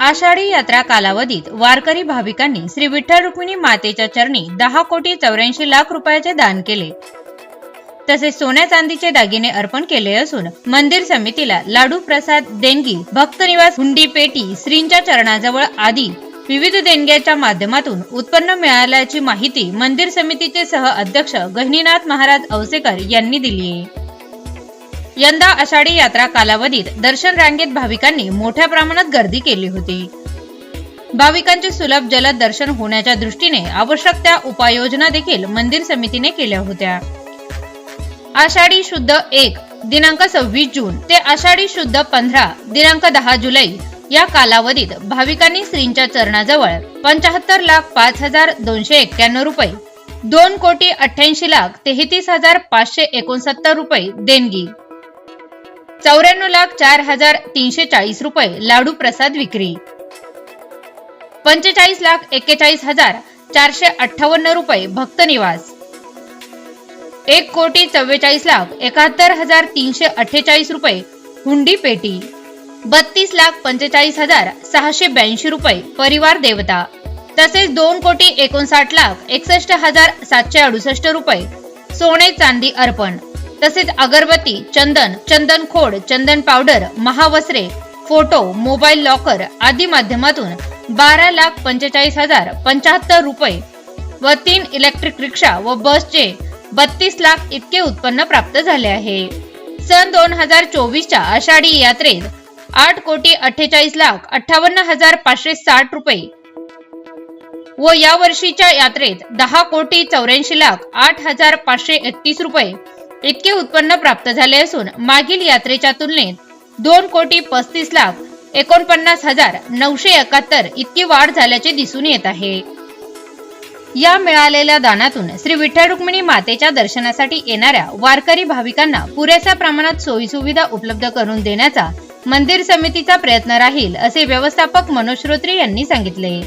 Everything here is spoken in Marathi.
आषाढी यात्रा कालावधीत वारकरी भाविकांनी श्री विठ्ठल रुक्मिणी मातेच्या चरणी दहा कोटी चौऱ्याऐंशी लाख रुपयाचे दान केले. तसेच सोन्या चांदीचे दागिने अर्पण केले असून मंदिर समितीला लाडू प्रसाद देणगी भक्त निवास हुंडी पेटी श्रींच्या चरणाजवळ आदी विविध देणग्याच्या माध्यमातून उत्पन्न मिळाल्याची माहिती मंदिर समितीचे सह अध्यक्ष गहिनीनाथ महाराज औसेकर यांनी दिली आहे यंदा आषाढी यात्रा कालावधीत दर्शन रांगेत भाविकांनी मोठ्या प्रमाणात गर्दी केली होती. भाविकांचे सुलभ जलद दर्शन होण्याच्या दृष्टीने आवश्यक त्या उपाययोजना देखील मंदिर समितीने केल्या होत्या. आषाढी शुद्ध एक दिनांक सव्वीस जून ते आषाढी शुद्ध पंधरा दिनांक दहा जुलै या कालावधीत भाविकांनी श्रींच्या चरणाजवळ पंचाहत्तर लाख पाच हजार दोनशे एक्क्याण्णव रुपये दोन कोटी अठ्ठ्याऐंशी लाख तेहतीस हजार पाचशे एकोणसत्तर रुपये देणगी चौऱ्याण्णव लाख चार हजार तीनशे चाळीस रुपये लाडू प्रसाद विक्री. पंचेचाळीस लाख एक्केचाळीस हजार चारशे अठ्ठावन्न रुपये भक्त निवास. एक कोटी चव्वेचाळीस लाख एकाहत्तर हजार तीनशे अठ्ठेचाळीस रुपये हुंडी पेटी. बत्तीस लाख पंचेचाळीस हजार सहाशे ब्याऐंशी रुपये परिवार देवता. तसेच दोन कोटी एकोणसाठ लाख एकसष्ट हजार सातशे अडुसष्ट रुपये सोने चांदी अर्पण. तसेच अगरबत्ती चंदन चंदन खोड चंदन पावडर महावस्त्रे फोटो मोबाईल लॉकर आदी माध्यमातून बारा लाख पंचेचाळीस हजार पंचाहत्तर रुपये व तीन इलेक्ट्रिक रिक्षा व बसचे बत्तीस लाख इतके उत्पन्न प्राप्त झाले आहे. सन दोन हजार चोवीसच्या आषाढी यात्रेत आठ कोटी अठ्ठेचाळीस लाख अठ्ठावन्न हजार पाचशे साठ रुपये व या वर्षीच्या यात्रेत दहा कोटी चौऱ्याऐंशी लाख आठ हजार पाचशे एकतीस रुपये इतके उत्पन्न प्राप्त झाले असून मागील यात्रेच्या तुलनेत दोन कोटी पस्तीस लाख एकोणपन्नास हजार नऊशे एकाहत्तर इतकी वाढ झाल्याचे दिसून येत आहे. या मिळालेल्या दानातून श्री विठ्ठल रुक्मिणी मातेच्या दर्शनासाठी येणाऱ्या वारकरी भाविकांना पुरेशा प्रमाणात सोयीसुविधा उपलब्ध करून देण्याचा मंदिर समितीचा प्रयत्न राहील असे व्यवस्थापक मनोज श्रोत्री यांनी सांगितले.